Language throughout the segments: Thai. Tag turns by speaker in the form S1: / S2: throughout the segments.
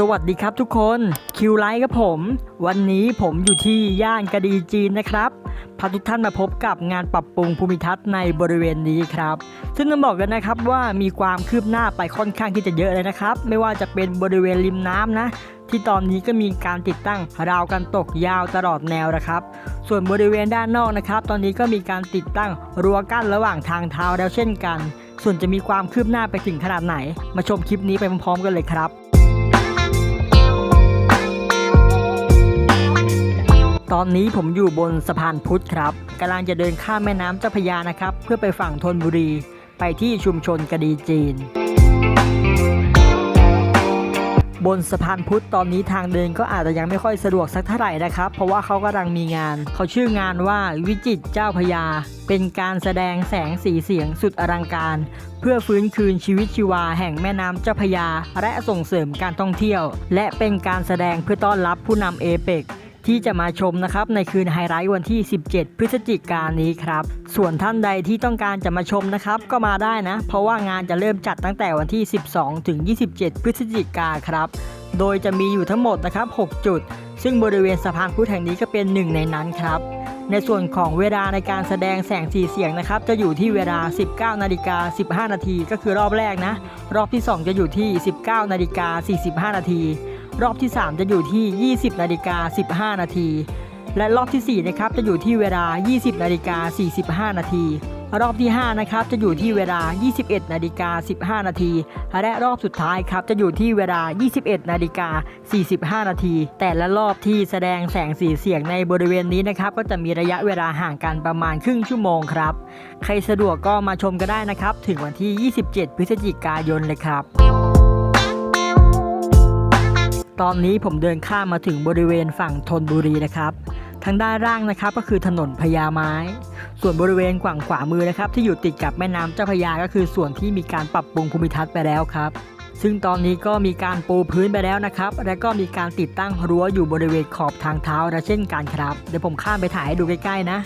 S1: สวัสดีครับทุกคนคิวไลท์กับผม วันนี้ผมอยู่ที่ย่านกระดีจีนนะครับพาทุกท่านมาพบกับงานปรับปรุงภูมิทัศน์ในบริเวณนี้ครับ ซึ่งต้องบอกกันนะครับว่ามีความคืบหน้าไปค่อนข้างที่จะเยอะเลยนะครับ ไม่ว่าจะเป็นบริเวณริมน้ำนะที่ตอนนี้ก็มีการติดตั้งราวกันตกยาวตลอดแนวนะครับ ส่วนบริเวณด้านนอกนะครับ ตอนนี้ก็มีการติดตั้งรั้วกั้นระหว่างทางเท้าแล้วเช่นกัน ส่วนจะมีความคืบหน้าไปถึงขนาดไหน มาชมคลิปนี้ไปพร้อมๆกันเลยครับ ตอนนี้ผมอยู่บนสะพานพุทธครับกำลังจะเดินข้ามแม่น้ำเจ้าพยานะครับ เพื่อไปฝั่งธนบุรี ไปที่ชุมชนกระดีจีน บนสะพานพุทธตอนนี้ทางเดินก็อาจจะยังไม่ค่อยสะดวกสักเท่าไหร่นะครับ เพราะว่าเขากำลังมีงาน เขาชื่องานว่าวิจิตเจ้าพยา เป็นการแสดงแสงสีเสียงสุดอลังการ เพื่อฟื้นคืนชีวิตชีวาแห่งแม่น้ำเจ้าพยา และส่งเสริมการท่องเที่ยว และเป็นการแสดงเพื่อต้อนรับผู้นำเอเปก ที่จะมาชมนะครับในคืนไฮไลท์วันที่ 17 พฤศจิกายนนี้ครับ ส่วนท่านใดที่ต้องการจะมาชมนะครับก็มาได้นะ เพราะว่างานจะเริ่มจัดตั้งแต่วันที่ 12 ถึง 27 พฤศจิกายนครับ โดยจะมีอยู่ทั้งหมดนะครับ 6 จุด ซึ่งบริเวณสะพานพุทธแห่งนี้ก็เป็นหนึ่งในนั้นครับในส่วนของเวลาในการแสดงแสงสีเสียงนะครับ จะอยู่ที่เวลา 19 นาฬิกา 15 นาทีก็คือรอบแรกนะ รอบที่ 2 จะอยู่ที่ 19 นาฬิกา 45 นาที รอบที่ 3 จะอยู่ที่ 20นาฬิกา15 นาที และรอบทีสี่ 4 นะครับจะอยู่ที่เวลา 20นาฬิกา45 นาที รอบที่ 5 นะครับจะอยู่ที่เวลา 21นาฬิกา15 นาที และรอบสุดท้ายครับจะอยู่ที่เวลา 21นาฬิกา45 นาที แต่ละรอบที่แสดงแสงสีเสียงในบริเวณนี้นะครับ ก็จะมีระยะเวลาห่างกันประมาณครึ่งชั่วโมงครับ ใครสะดวกก็มาชมก็ได้นะครับ ถึงวันที่ 27 พฤศจิกายนเลยครับ ตอนนี้ผมเดินข้ามมาถึงบริเวณฝั่งธนบุรีนะครับ ทางด้านล่างนะครับก็คือถนนพญาไม้ ส่วนบริเวณฝั่างขวามือนะครับ ที่อยู่ติดกับแม่น้ำเจ้าพระยาก็คือส่วนที่มีการปรับปรุงภูมิทัศน์ไปแล้วครับ ซึ่งตอนนี้ก็มีการปูพื้นไปแล้วนะครับ และก็มีการติดตั้งรั้วอยู่บริเวณขอบทางเท้าและเช่นกันครับ เดี๋ยวผมข้ามไปถ่ายให้ดูใกล้ๆนะ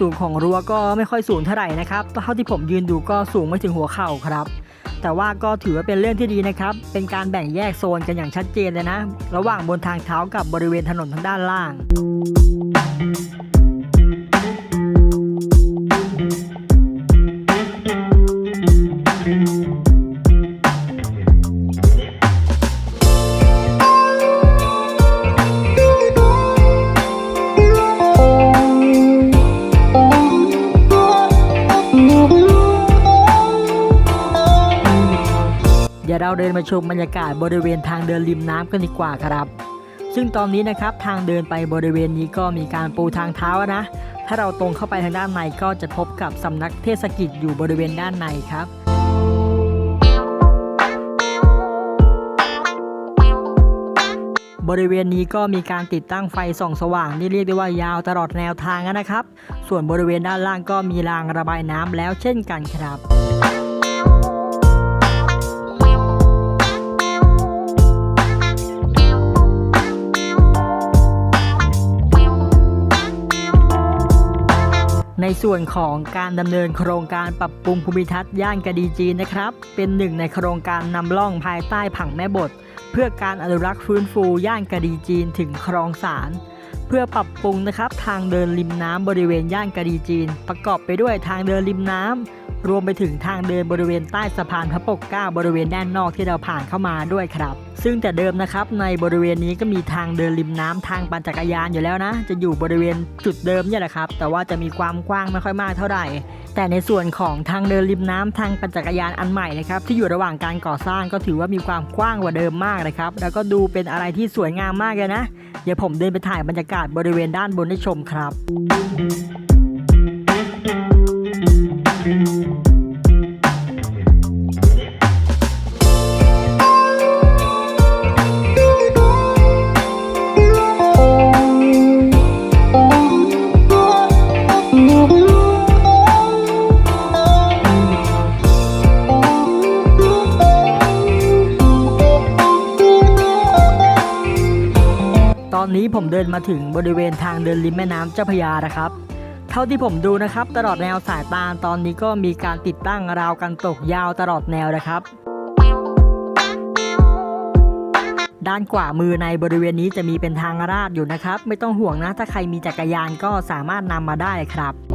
S1: สูงของรั้วก็ไม่ค่อยสูงเท่าไหร่นะครับเท่าที่ผมยืนดูก็สูงไม่ถึงหัวเข่าครับ แต่ว่าก็ถือว่าเป็นเรื่องที่ดีนะครับ เป็นการแบ่งแยกโซนกันอย่างชัดเจนเลยนะ ระหว่างบนทางเท้ากับบริเวณถนนทางด้านล่าง เราเดินมาชมบรรยากาศบริเวณทางเดินริมน้ำกันดีกว่าครับ ซึ่งตอนนี้นะครับทางเดินไปบริเวณนี้ก็มีการปูทางเท้านะ ถ้าเราตรงเข้าไปทางด้านในก็จะพบกับสำนักเทศกิจอยู่บริเวณด้านในครับบริเวณนี้ก็มีการติดตั้งไฟส่องสว่างนี่เรียกได้ว่ายาวตลอดแนวทางนะครับ ส่วนบริเวณด้านล่างก็มีรางระบายน้ำแล้วเช่นกันครับ ในส่วนของการดำเนินโครงการปรับปรุงภูมิทัศน์ย่านกระดีจีนนะครับ เป็นหนึ่งในโครงการนำล่องภายใต้ผังแม่บท เพื่อการอนุรักษ์ฟื้นฟูย่านกระดีจีนถึงคลองสารเพื่อปรับปรุงนะครับทางเดินริมน้ำบริเวณย่านกระดีจีน ประกอบไปด้วยทางเดินริมน้ำรวมไปถึงทางเดินบริเวณใต้สะพานพระปกเกล้าบริเวณด้านนอกที่เราผ่านเข้ามาด้วยครับซึ่งแต่เดิมนะครับในบริเวณนี้ก็มีทางเดินริมน้ำทางปั่นจักรยานอยู่แล้วนะ จะอยู่บริเวณจุดเดิมเนี่ยแหละครับ แต่ว่าจะมีความกว้างไม่ค่อยมากเท่าไหร่ แต่ในส่วนของทางเดินริมน้ำทางปั่นจักรยานอันใหม่นะครับที่อยู่ระหว่างการก่อสร้างก็ถือว่ามีความกว้างกว่าเดิมมากนะครับ แล้วก็ดูเป็นอะไรที่สวยงามมากเลยนะ เดี๋ยวผมเดินไปถ่ายบรรยากาศบริเวณด้านบนให้ชมครับตอ นี้ผมเดินมาถึงบริเวณทางเดินริมแม่น้ำเจ้าพยานะครับ เท่าที่ผมดูนะครับ ตลอดแนวสายตาตอนนี้ก็มีการติดตั้งราวกันตกยาวตลอดแนวนะครับ ด้านขวามือในบริเวณนี้จะมีเป็นทางราดอยู่นะครับ ไม่ต้องห่วงนะถ้าใครมีจักรยานก็สามารถนำมาได้ครับ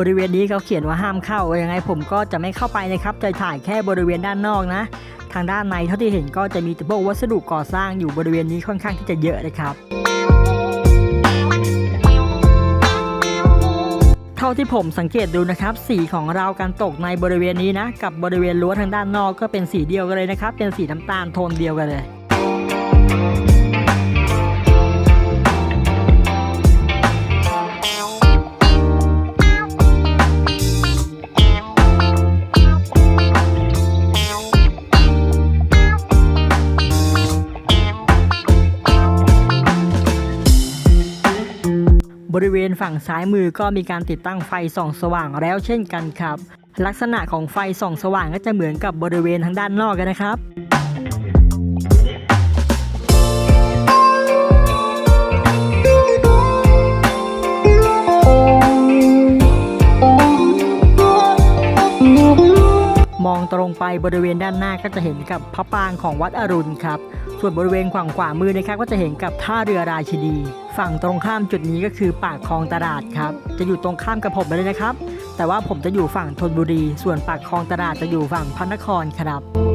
S1: บริเวณนี้เขาเขียนว่าห้ามเข้ายังไงผมก็จะไม่เข้าไปนะครับจะถ่ายแค่บริเวณด้านนอกนะ ทางด้านในเท่าที่เห็นก็จะมีพวกวัสดุก่อสร้างอยู่บริเวณนี้ค่อนข้างที่จะเยอะนะครับเท่าที่ผมสังเกตดูนะครับ สีของเราการตกในบริเวณนี้นะ กับบริเวณรั้วทางด้านนอกก็เป็นสีเดียวกันเลยนะครับ เป็นสีน้ำตาลโทนเดียวกันเลย ริเวณฝั่งซ้ายมือก็มีการติดตั้งไฟส่องสว่างแล้วเช่นกันครับ ลักษณะของไฟส่องสว่างก็จะเหมือนกับบริเวณทางด้านนอกกันนะครับมองตรงไปบริเวณด้านหน้าก็จะเห็นกับพระปรางของวัดอรุณครับ ส่วนบริเวณขวางขวามือนะครับก็จะเห็นกับท่าเรือราชินี ฝั่งตรงข้ามจุดนี้ก็คือปากคลองตลาดครับ จะอยู่ตรงข้ามกับผมเลยนะครับ แต่ว่าผมจะอยู่ฝั่งธนบุรี ส่วนปากคลองตลาดจะอยู่ฝั่งพระนครครับ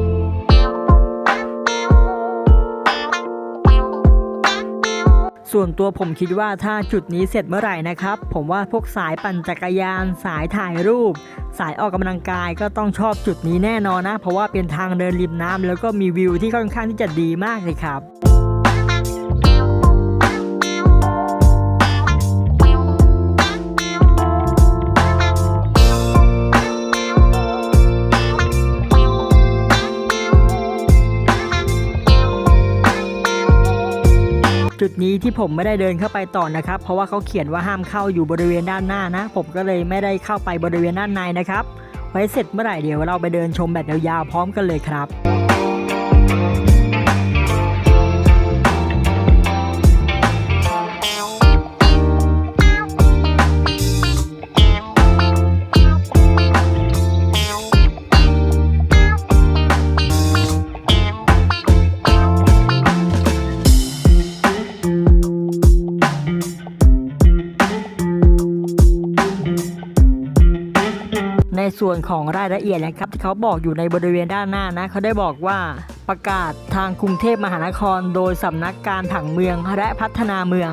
S1: ส่วนตัวผมคิดว่าถ้าจุดนี้เสร็จเมื่อไหร่นะครับ ผมว่าพวกสายปั่นจักรยาน สายถ่ายรูป สายออกกำลังกายก็ต้องชอบจุดนี้แน่นอนนะ เพราะว่าเป็นทางเดินริมน้ำแล้วก็มีวิวที่ค่อนข้างที่จะดีมากเลยครับ จุดนี้ที่ผมไม่ได้เดินเข้าไปต่อนะครับ เพราะว่าเขาเขียนว่าห้ามเข้าอยู่บริเวณด้านหน้านะ ผมก็เลยไม่ได้เข้าไปบริเวณด้านในนะครับ ไว้เสร็จเมื่อไหร่เดี๋ยวเราไปเดินชมแบบยาวๆพร้อมกันเลยครับ ในส่วนของรายละเอียดนะครับที่เขาบอกอยู่ในบริเวณด้านหน้านะเขาได้บอกว่าประกาศทางกรุงเทพมหานคร โดยสำนักการผังเมืองและพัฒนาเมือง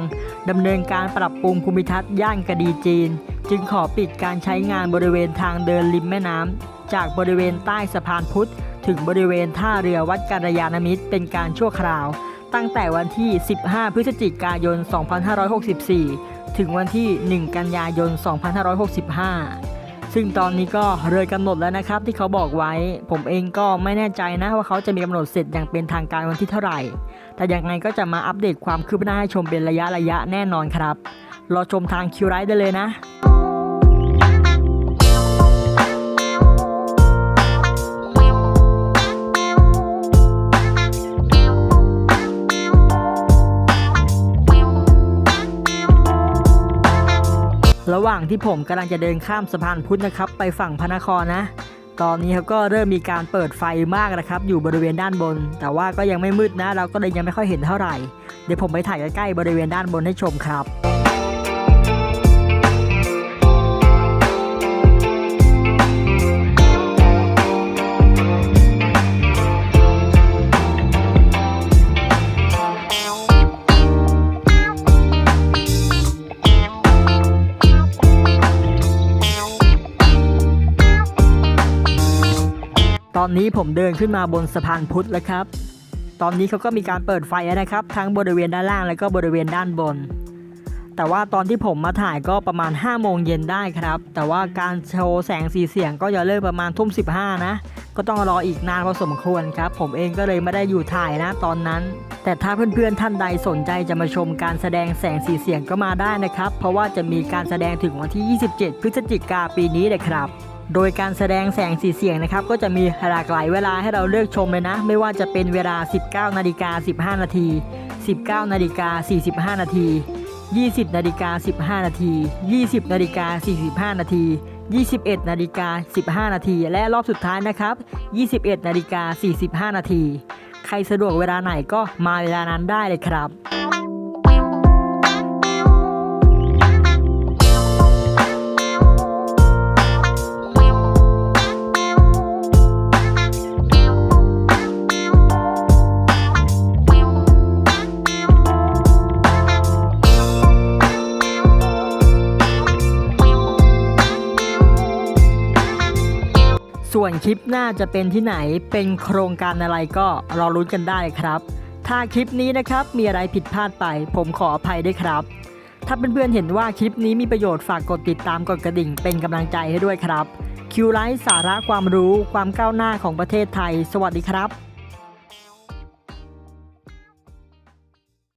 S1: ดำเนินการปรับปรุงภูมิทัศน์ย่านกระดีจีน จึงขอปิดการใช้งานบริเวณทางเดินริมแม่น้ำจากบริเวณใต้สะพานพุทธ ถึงบริเวณท่าเรือวัดกัลยาณมิตรเป็นการชั่วคราว ตั้งแต่วันที่ 15 พฤศจิกายน 2564 ถึงวันที่ 1 กันยายน 2565 ซึ่งตอนนี้ก็เลยกำหนดแล้วนะครับ ที่เขาบอกไว้ ผมเองก็ไม่แน่ใจนะว่าเขาจะมีกำหนดเสร็จอย่างเป็นทางการวันที่เท่าไหร่ แต่ยังไงก็จะมาอัปเดตความคืบหน้าให้ชมเป็นระยะระยะแน่นอนครับ รอชมทางคิวไรได้เลยนะ ระหว่างที่ผมกำลังจะเดินข้ามสะพานพุทธนะครับ ไปฝั่งพระนครนะ ตอนนี้เขาก็เริ่มมีการเปิดไฟมากนะครับ อยู่บริเวณด้านบน แต่ว่าก็ยังไม่มืดนะ เราก็เลยยังไม่ค่อยเห็นเท่าไหร่ เดี๋ยวผมไปถ่ายใกล้ๆบริเวณด้านบนให้ชมครับ อนนี้ผมเดินขึ้นมาบนสะพานพุทธแล้วครับ ตอนนี้เขาก็มีการเปิดไฟแล้วนะครับ ทั้งบริเวณด้านล่างแล้วก็บริเวณด้านบน แต่ว่าตอนที่ผมมาถ่ายก็ประมาณ 5 โมงเย็นได้ครับ แต่ว่าการโชว์แสงสีเสียงก็จะเริ่มประมาณทุ่ม 15 นะ ก็ต้องรออีกนานพอสมควรครับ ผมเองก็เลยไม่ได้อยู่ถ่ายนะตอนนั้น แต่ถ้าเพื่อนๆท่านใดสนใจจะมาชมการแสดงแสงสีเสียงก็มาได้นะครับ เพราะว่าจะมีการแสดงถึงวันที่ 27 พฤศจิกาปีนี้เลยครับ โดยการแสดงแสงสีเสียงนะครับก็จะมีหลากหลายเวลาให้เราเลือกชมเลยนะ ไม่ว่าจะเป็นเวลา 19นาฬิกา15 นาที 19นาฬิกา45 นาที 20นาฬิกา15 นาที 20นาฬิกา45 นาที 21นาฬิกา15 นาที และรอบสุดท้ายนะครับ 21นาฬิกา45 นาที ใครสะดวกเวลาไหนก็มาเวลานั้นได้เลยครับ วนคลิปหน้าจะเป็นที่ไหนเป็นโครงการอะไรก็รอรุ้นกันได้ครับ ถ้าคลิปนี้นะครับมีอะไรผิดพลาดไป ผมขออภัยด้วยครับ ถ้าเพื่อนๆเห็นว่าคลิปนี้มีประโยชน์ฝากกดติดตามกดกระดิ่งเป็นกำลังใจให้ด้วยครับคิวไลฟ์สาระความรู้ความก้าวหน้าของประเทศไทย สวัสดีครับ